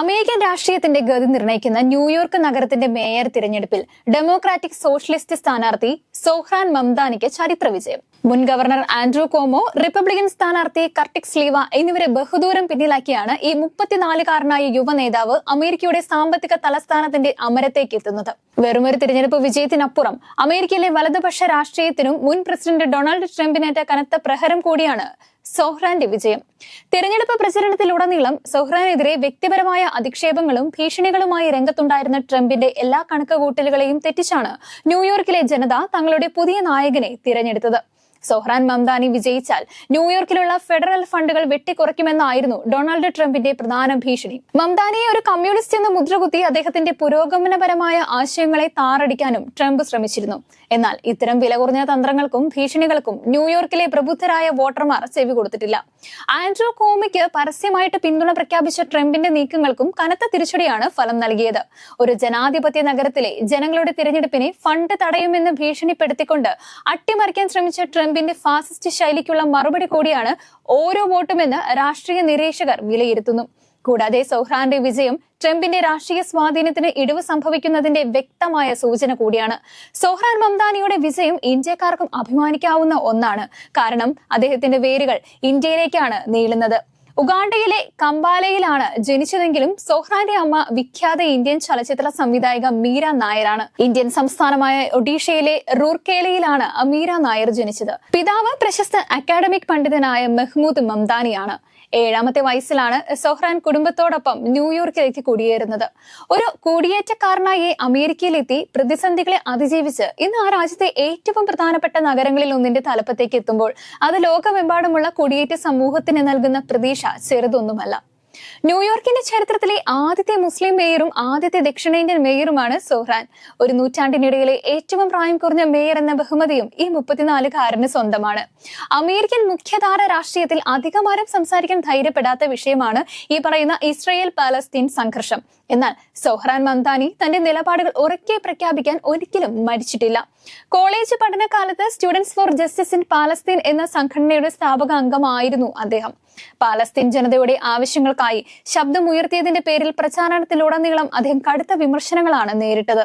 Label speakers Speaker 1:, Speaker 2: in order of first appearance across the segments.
Speaker 1: American രാഷ്ട്രീയത്തിന്റെ ഗതി നിർണയിക്കുന്ന ന്യൂയോർക്ക് നഗരത്തിന്റെ മേയർ തിരഞ്ഞെടുപ്പിൽ ഡെമോക്രാറ്റിക് സോഷ്യലിസ്റ്റ് സ്ഥാനാർത്ഥി സോഹ്രാൻ മംദാനിക്ക് ചരിത്ര വിജയം. മുൻ ഗവർണർ ആൻഡ്രൂ കോമോ റിപ്പബ്ലിക്കൻ സ്ഥാനാർത്ഥി കർട്ടിക് സ്ലീവ എന്നിവരെ ബഹുദൂരം പിന്നിലാക്കിയാണ് ഈ മുപ്പത്തിനാലുകാരനായ യുവ നേതാവ് അമേരിക്കയുടെ സാമ്പത്തിക തലസ്ഥാനത്തിന്റെ അമരത്തേക്ക് എത്തുന്നത്. വെറുമൊരു തിരഞ്ഞെടുപ്പ് വിജയത്തിനപ്പുറം അമേരിക്കയിലെ വലതുപക്ഷ രാഷ്ട്രീയത്തിനും മുൻ പ്രസിഡന്റ് ഡൊണാൾഡ് ട്രംപിനേറ്റ കനത്ത പ്രഹരം കൂടിയാണ് സോഹ്റാന്റെ വിജയം. തെരഞ്ഞെടുപ്പ് പ്രചരണത്തിലുടനീളം സോഹ്റാനെതിരെ വ്യക്തിപരമായ അധിക്ഷേപങ്ങളും ഭീഷണികളുമായി രംഗത്തുണ്ടായിരുന്ന ട്രംപിന്റെ എല്ലാ കണക്കുകൂട്ടലുകളെയും തെറ്റിച്ചാണ് ന്യൂയോർക്കിലെ ജനത തങ്ങളുടെ പുതിയ നായകനെ തിരഞ്ഞെടുത്തത്. സോഹ്റാൻ മംദാനി വിജയിച്ചാൽ ന്യൂയോർക്കിലുള്ള ഫെഡറൽ ഫണ്ടുകൾ വെട്ടിക്കുറയ്ക്കുമെന്നായിരുന്നു ഡൊണാൾഡ് ട്രംപിന്റെ പ്രധാന ഭീഷണി. മംദാനിയെ ഒരു കമ്മ്യൂണിസ്റ്റ് എന്ന മുദ്രകുത്തി അദ്ദേഹത്തിന്റെ പുരോഗമനപരമായ ആശയങ്ങളെ താറടിക്കാനും ട്രംപ് ശ്രമിച്ചിരുന്നു. എന്നാൽ ഇത്തരം വില കുറഞ്ഞ തന്ത്രങ്ങൾക്കും ഭീഷണികൾക്കും ന്യൂയോർക്കിലെ പ്രബുദ്ധരായ വോട്ടർമാർ ചെവി കൊടുത്തിട്ടില്ല. ആൻഡ്രൂ കോമിക്ക് പരസ്യമായിട്ട് പിന്തുണ പ്രഖ്യാപിച്ച ട്രംപിന്റെ നീക്കങ്ങൾക്കും കനത്ത തിരിച്ചടിയാണ് ഫലം നൽകിയത്. ഒരു ജനാധിപത്യ നഗരത്തിലെ ജനങ്ങളുടെ തിരഞ്ഞെടുപ്പിനെ ഫണ്ട് തടയുമെന്ന് ഭീഷണിപ്പെടുത്തിക്കൊണ്ട് അട്ടിമറിക്കാൻ ശ്രമിച്ച ട്രംപിന്റെ ഫാസിസ്റ്റ് ശൈലിക്കുള്ള മറുപടി കൂടിയാണ് ഓരോ വോട്ടുമെന്ന് രാഷ്ട്രീയ നിരീക്ഷകർ വിലയിരുത്തുന്നു. കൂടാതെ സൗഹ്രാന്റെ വിജയം ട്രംപിന്റെ രാഷ്ട്രീയ സ്വാധീനത്തിന് ഇടിവ് സംഭവിക്കുന്നതിന്റെ വ്യക്തമായ സൂചന കൂടിയാണ്. സൊഹ്റാൻ മംദാനിയുടെ വിജയം ഇന്ത്യക്കാർക്കും അഭിമാനിക്കാവുന്ന ഒന്നാണ്. കാരണം അദ്ദേഹത്തിന്റെ വേരുകൾ ഇന്ത്യയിലേക്കാണ് നീളുന്നത്. ഉഗാണ്ടയിലെ കമ്പാലയിലാണ് ജനിച്ചതെങ്കിലും സോഹ്രാന്റെ അമ്മ വിഖ്യാത ഇന്ത്യൻ ചലച്ചിത്ര സംവിധായിക മീര നായരാണ്. ഇന്ത്യൻ സംസ്ഥാനമായ ഒഡീഷയിലെ റൂർക്കേലയിലാണ് മീര നായർ ജനിച്ചത്. പിതാവ് പ്രശസ്ത അക്കാഡമിക് പണ്ഡിതനായ മെഹ്മൂദ് മംദാനിയാണ്. ഏഴാമത്തെ വയസ്സിലാണ് സൊഹ്റാൻ കുടുംബത്തോടൊപ്പം ന്യൂയോർക്കിലേക്ക് കുടിയേറുന്നത്. ഒരു കുടിയേറ്റക്കാരനായി അമേരിക്കയിലെത്തി പ്രതിസന്ധികളെ അതിജീവിച്ച് ഇന്ന് ആ രാജ്യത്തെ ഏറ്റവും പ്രധാനപ്പെട്ട നഗരങ്ങളിൽ ഒന്നിന്റെ തലപ്പത്തേക്ക് എത്തുമ്പോൾ അത് ലോകമെമ്പാടുമുള്ള കുടിയേറ്റ സമൂഹത്തിന് നൽകുന്ന പ്രതീക്ഷ ചെറുതൊന്നുമല്ല. ന്യൂയോർക്കിന്റെ ചരിത്രത്തിലെ ആദ്യത്തെ മുസ്ലിം മേയറും ആദ്യത്തെ ദക്ഷിണേന്ത്യൻ മേയറുമാണ് സോഹ്രാൻ ഒരു നൂറ്റാണ്ടിനിടയിലെ ഏറ്റവും പ്രായം കുറഞ്ഞ മേയർ എന്ന ബഹുമതിയും ഈ മുപ്പത്തിനാലുകാരന് സ്വന്തമാണ്. അമേരിക്കൻ മുഖ്യധാര രാഷ്ട്രീയത്തിൽ അധികമാരും സംസാരിക്കാൻ ധൈര്യപ്പെടാത്ത വിഷയമാണ് ഈ പറയുന്ന ഇസ്രയേൽ പാലസ്തീൻ സംഘർഷം. എന്നാൽ സോഹ്രാൻ മന്ദാനി തന്റെ നിലപാടുകൾ ഉറക്കെ പ്രഖ്യാപിക്കാൻ ഒരിക്കലും മരിച്ചിട്ടില്ല കോളേജ് പഠനകാലത്ത് students for justice in Palestine എന്ന സംഘടനയുടെ സ്ഥാപക അംഗമായിരുന്നു അദ്ദേഹം. പാലസ്തീൻ ജനതയുടെ ആവശ്യങ്ങൾക്കായി ശബ്ദമുയർത്തിയതിന്റെ പേരിൽ പ്രചാരണത്തിലുടനീളം അദ്ദേഹം കടുത്ത വിമർശനങ്ങളാണ് നേരിട്ടത്.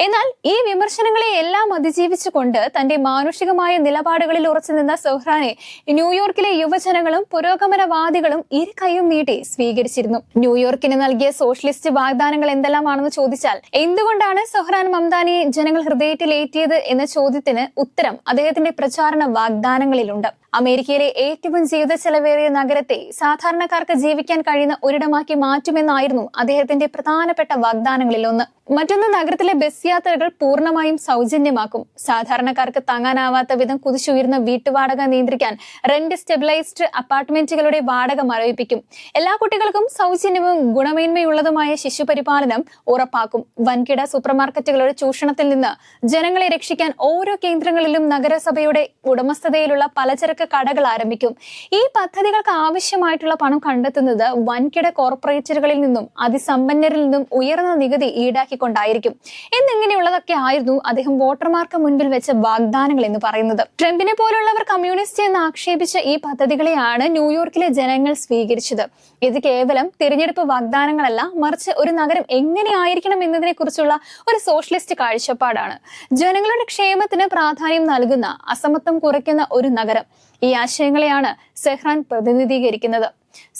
Speaker 1: എന്നാൽ ഈ വിമർശനങ്ങളെ എല്ലാം അതിജീവിച്ചുകൊണ്ട് തന്റെ മാനുഷികമായ നിലപാടുകളിൽ ഉറച്ചുനിന്ന സൊഹ്റാനെ ന്യൂയോർക്കിലെ യുവജനങ്ങളും പുരോഗമനവാദികളും ഇരു കൈയും നീട്ടി സ്വീകരിച്ചിരുന്നു. ന്യൂയോർക്കിന് നൽകിയ സോഷ്യലിസ്റ്റ് വാഗ്ദാനങ്ങൾ എന്തെല്ലാമാണെന്ന് ചോദിച്ചാൽ എന്തുകൊണ്ടാണ് സൊഹ്റാൻ മംദാനിയെ ജനങ്ങൾ ഹൃദയത്തിലേറ്റിയത് എന്ന ചോദ്യത്തിന് ഉത്തരം അദ്ദേഹത്തിന്റെ പ്രചാരണ വാഗ്ദാനങ്ങളിലുണ്ട്. അമേരിക്കയിലെ ഏറ്റവും ജീവിത ചെലവേറിയ നഗരത്തെ സാധാരണക്കാർക്ക് ജീവിക്കാൻ കഴിയുന്ന ഒരിടമാക്കി മാറ്റുമെന്നായിരുന്നു അദ്ദേഹത്തിന്റെ പ്രധാനപ്പെട്ട വാഗ്ദാനങ്ങളിൽ ഒന്ന് മറ്റൊന്ന് നഗരത്തിലെ ബസ് യാത്രകൾ പൂർണമായും സൗജന്യമാക്കും. സാധാരണക്കാർക്ക് താങ്ങാനാവാത്ത വിധം കുതിച്ചുയർന്ന വീട്ടുവാടക നിയന്ത്രിക്കാൻ റെന്റ് സ്റ്റെബിലൈസ്ഡ് അപ്പാർട്ട്മെന്റുകളുടെ വാടക മരവിപ്പിക്കും. എല്ലാ കുട്ടികൾക്കും സൗജന്യവും ഗുണമേന്മയുള്ളതുമായ ശിശുപരിപാലനം ഉറപ്പാക്കും. വൻകിട സൂപ്പർമാർക്കറ്റുകളുടെ ചൂഷണത്തിൽ നിന്ന് ജനങ്ങളെ രക്ഷിക്കാൻ ഓരോ കേന്ദ്രങ്ങളിലും നഗരസഭയുടെ ഉടമസ്ഥതയിലുള്ള പലചരക്ക് കടകൾ ആരംഭിക്കും. ഈ പദ്ധതികൾക്ക് ആവശ്യമായിട്ടുള്ള പണം കണ്ടെത്തുന്നത് വൻകിട കോർപ്പറേറ്റുകളിൽ നിന്നും അതിസമ്പന്നരിൽ നിന്നും ഉയർന്ന നികുതി ഈടാക്കിക്കൊണ്ടായിരിക്കും. എന്നിങ്ങനെയുള്ളതൊക്കെ ആയിരുന്നു അദ്ദേഹം വോട്ടർമാർക്ക് മുൻപിൽ വെച്ച വാഗ്ദാനങ്ങൾ എന്ന് പറയുന്നത്. ട്രംപിനെ പോലുള്ളവർ കമ്മ്യൂണിസ്റ്റ് എന്ന് ആക്ഷേപിച്ച ഈ പദ്ധതികളെയാണ് ന്യൂയോർക്കിലെ ജനങ്ങൾ സ്വീകരിച്ചത്. ഇത് കേവലം തിരഞ്ഞെടുപ്പ് വാഗ്ദാനങ്ങളല്ല മറിച്ച് ഒരു നഗരം എങ്ങനെയായിരിക്കണം എന്നതിനെ കുറിച്ചുള്ള ഒരു സോഷ്യലിസ്റ്റ് കാഴ്ചപ്പാടാണ്. ജനങ്ങളുടെ ക്ഷേമത്തിന് പ്രാധാന്യം നൽകുന്ന അസമത്വം കുറയ്ക്കുന്ന ഒരു നഗരം. ഈ ആശയങ്ങളെയാണ് സെഹ്റാൻ പ്രതിനിധീകരിക്കുന്നത്.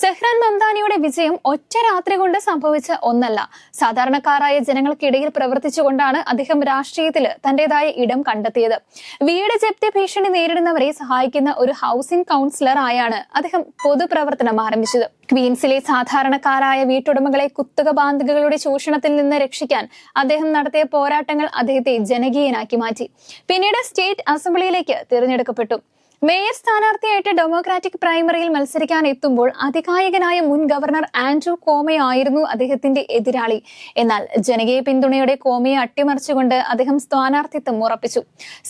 Speaker 1: സെഹ്റാൻ മംദാനിയുടെ വിജയം ഒറ്റ രാത്രി കൊണ്ട് സംഭവിച്ച ഒന്നല്ല. സാധാരണക്കാരായ ജനങ്ങൾക്കിടയിൽ പ്രവർത്തിച്ചുകൊണ്ടാണ് അദ്ദേഹം രാഷ്ട്രീയത്തിൽ തന്റേതായ ഇടം കണ്ടെത്തിയത്. വീട് ജപ്തി ഭീഷണി നേരിടുന്നവരെ സഹായിക്കുന്ന ഒരു ഹൗസിംഗ് കൗൺസിലർ ആയാണ് അദ്ദേഹം പൊതുപ്രവർത്തനം ആരംഭിച്ചത്. ക്വീൻസിലെ സാധാരണക്കാരായ വീട്ടുടമകളെ കുത്തക ബാന്ധികളുടെ ചൂഷണത്തിൽ നിന്ന് രക്ഷിക്കാൻ അദ്ദേഹം നടത്തിയ പോരാട്ടങ്ങൾ അദ്ദേഹത്തെ ജനകീയനാക്കി മാറ്റി. പിന്നീട് സ്റ്റേറ്റ് അസംബ്ലിയിലേക്ക് തിരഞ്ഞെടുക്കപ്പെട്ടു. മേയർ സ്ഥാനാർത്ഥിയായിട്ട് ഡെമോക്രാറ്റിക് പ്രൈമറിയിൽ മത്സരിക്കാൻ എത്തുമ്പോൾ അധികായകനായ മുൻ ഗവർണർ ആൻഡ്രൂ കോമയായിരുന്നു അദ്ദേഹത്തിന്റെ എതിരാളി. എന്നാൽ ജനകീയ പിന്തുണയോടെ കോമയെ അട്ടിമറിച്ചുകൊണ്ട് അദ്ദേഹം സ്ഥാനാർത്ഥിത്വം ഉറപ്പിച്ചു.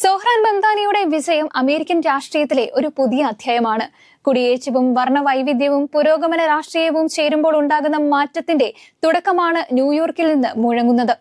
Speaker 1: സോഹ്രാൻ ബന്ദാനിയുടെ വിജയം അമേരിക്കൻ രാഷ്ട്രീയത്തിലെ ഒരു പുതിയ അധ്യായമാണ്. കുടിയേറ്റവും വർണവൈവിധ്യവും പുരോഗമന രാഷ്ട്രീയവും ചേരുമ്പോൾ ഉണ്ടാകുന്ന മാറ്റത്തിന്റെ തുടക്കമാണ് ന്യൂയോർക്കിൽ നിന്ന് മുഴങ്ങുന്നത്.